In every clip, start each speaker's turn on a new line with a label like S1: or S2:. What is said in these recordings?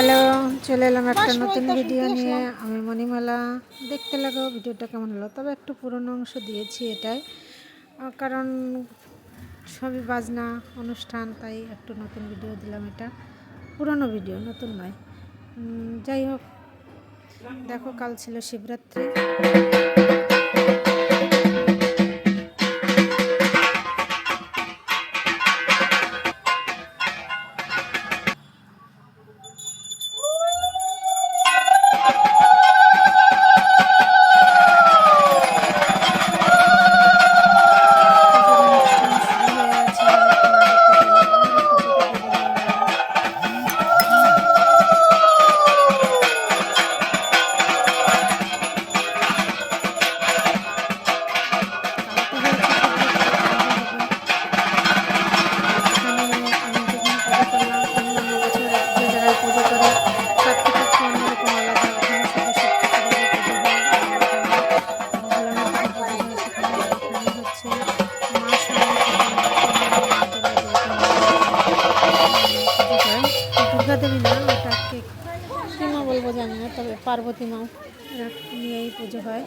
S1: Hello চলে এলাম একটা নতুন ভিডিও নিয়ে। আমি মণিমালা। দেখতে লাগো ভিডিওটা কেমন হলো? তবে একটু পুরনো অংশ দিয়েছি এটাই। কারণ সবই বাজনা অনুষ্ঠান তাই একটু নতুন ভিডিও দিলাম এটা। পুরনো ভিডিও নতুন নয়। যাই হোক দেখো কাল ছিল শিবরাত্রি। দুর্গাদেবী না ওটাকে কী মা বলব জানি না, তবে পার্বতী মা নিয়েই পুজো হয়।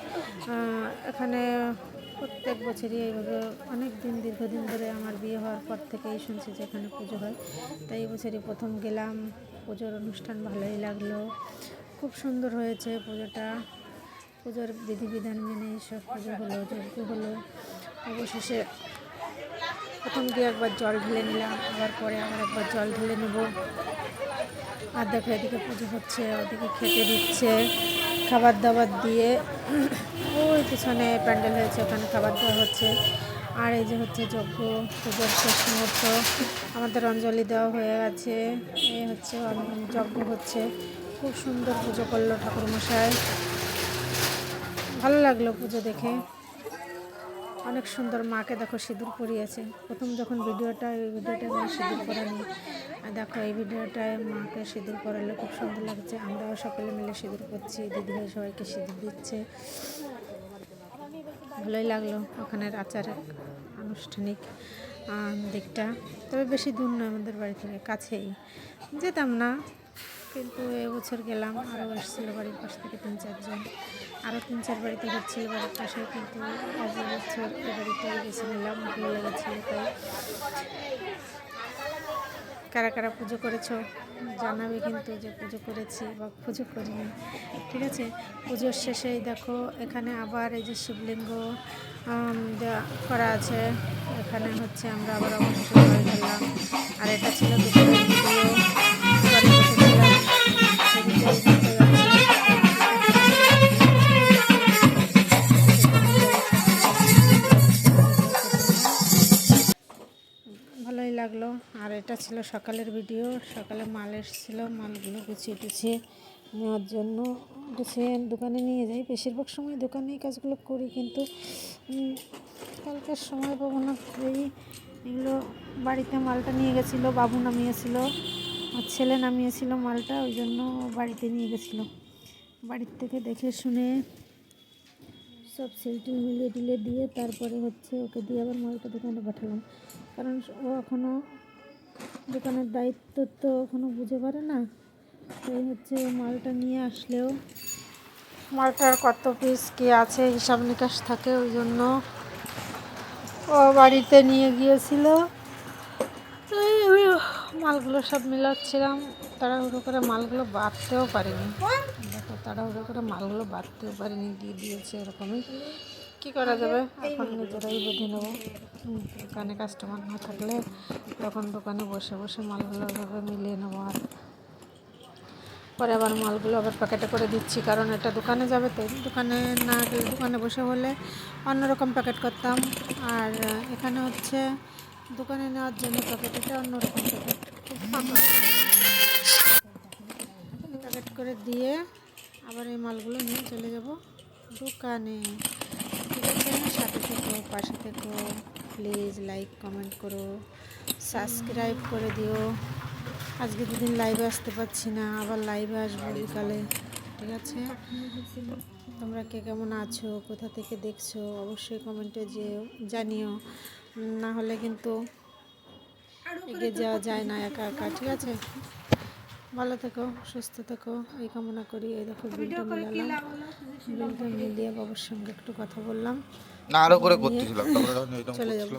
S1: এখানে প্রত্যেক বছরই এইভাবে অনেক দিন, দীর্ঘদিন ধরে আমার বিয়ে হওয়ার পর থেকেই শুনছি যে এখানে পুজো হয়। তাই এই বছরই প্রথম গেলাম, পুজোর অনুষ্ঠান ভালোই লাগল। খুব সুন্দর হয়েছে পুজোটা। পুজোর বিধিবিধান মেনে সব পুজো হলো, যজ্ঞ হলো। অবশেষে প্রথম গিয়ে একবার জল ঢেলে নিলাম, আবার পরে আবার একবার জল ঢেলে নেব। আর দেখো এদিকে পুজো হচ্ছে, ওদিকে খেতে দিচ্ছে। খাবার দাবার দিয়ে, ওই পিছনে প্যান্ডেল হয়েছে, ওখানে খাবার দেওয়া হচ্ছে। আর এই যে হচ্ছে যজ্ঞ পুজোর শেষ মুহূর্ত, আমাদের অঞ্জলি দেওয়া হয়ে গেছে। এই হচ্ছে যজ্ঞ হচ্ছে। খুব সুন্দর পুজো করল ঠাকুরমশাই। ভালো লাগল পুজো দেখে। অনেক সুন্দর মাকে দেখো সিঁদুর পরিয়েছে। প্রথম যখন ভিডিওটা, এই ভিডিওটা মা সিঁদুর পরানি, আর দেখো এই ভিডিওটায় মাকে সিঁদুর পরালে খুব সুন্দর লাগছে। আমরাও সকলে মিলে সিঁদুর করছি দিদিভাই সবাইকে সিঁদুর দিচ্ছে। ভালোই লাগল ওখানের আচার, আনুষ্ঠানিক দিকটা। তবে বেশি দূর নয় আমাদের বাড়ি থেকে কাছেই। যেতাম না, কিন্তু এবছর গেলাম, আরও এসেছিল বাড়ির পাশ থেকে তিন চারজন। আরও তিন, চার বাড়িতে হচ্ছিল বাড়ির পাশে কিন্তু বেছে নিলাম ভালো লেগেছিল তাই। কারা কারা পুজো করেছ জানাবে কিন্তু যে পুজো করেছি বা পুজো করিনি, ঠিক আছে? পুজোর শেষেই দেখো, এখানে আবার এই যে শিবলিঙ্গ করা আছে, এখানে হচ্ছে আমরা আবার অবশেষে করে ঢাললাম আর এটা ছিল ভিডিও। আর এটা ছিল সকালের ভিডিও। সকালে মাল এসেছিল, মালগুলো গুছিয়ে টুছিয়ে নেওয়ার জন্য। গুছিয়ে দোকানে নিয়ে যাই বেশিরভাগ সময় দোকানেই কাজগুলো করি, কিন্তু কালকের সময় পাবো না করেই এগুলো বাড়িতে মালটা নিয়ে গেছিল, বাবু নামিয়েছিল, আর ছেলে নামিয়েছিল মালটা, ওই জন্য বাড়িতে নিয়ে গেছিল। বাড়ির থেকে দেখে শুনে সব সেলটি মিলিয়ে টিলিয়ে দিয়ে তারপরে হচ্ছে ওকে দিয়ে আবার মালটা দোকানে পাঠালাম। কারণ ও এখনও দোকানের দায়িত্ব তো এখনও বুঝে পারে না। তাই হচ্ছে মালটা নিয়ে আসলেও মালটার কত পিস কি আছে, হিসাব নিকাশ থাকে ওই জন্য ও বাড়িতে নিয়ে গিয়েছিল। এই মালগুলো সব মিলাচ্ছিলাম, তাড়াহুড়ো করে মালগুলো বাঁধতেও পারিনি। দেখো, তাড়াহুড়ো করে মালগুলো বাঁধতেও পারিনি, দিয়ে দিয়েছে এরকমই। কী করা যাবে? এখন নিজেরাই বেঁধে নেব। দোকানে কাস্টমার না থাকলে তখন দোকানে বসে বসে মালগুলো মিলিয়ে নেব আর। পরে আবার মালগুলো আবার প্যাকেটে করে দিচ্ছি কারণ এটা দোকানে যাবে তো। দোকানে না গেলে দোকানে বসে হলে অন্যরকম প্যাকেট করতাম। আর এখানে হচ্ছে দোকানে নেওয়ার জন্য প্যাকেট এটা অন্যরকম প্যাকেট খুব প্যাকেট করে দিয়ে আবার এই মালগুলো নিয়ে চলে যাব দোকানে। ঠিক সাথে থেকো পাশে থেকো প্লিজ লাইক কমেন্ট করো, সাবস্ক্রাইব করে দিও, আজকে দুদিন লাইভে আসতে পারছি না, আবার লাইভে আসব বিকালে, ঠিক আছে? তোমরা কে কেমন আছো, কোথা থেকে দেখছ, অবশ্যই কমেন্টে যে জানিও, না হলে কিন্তু এগিয়ে যাওয়া যায় না একা একা, ঠিক আছে? ভালো থেকো সুস্থ থেকো এই কামনা করি এই দেখো বিলটা মিলালাম। বিলটা মিলিয়ে বাবার সঙ্গে একটু কথা বললাম।
S2: না আরও করে করতেছিলাম
S1: চলে যাব।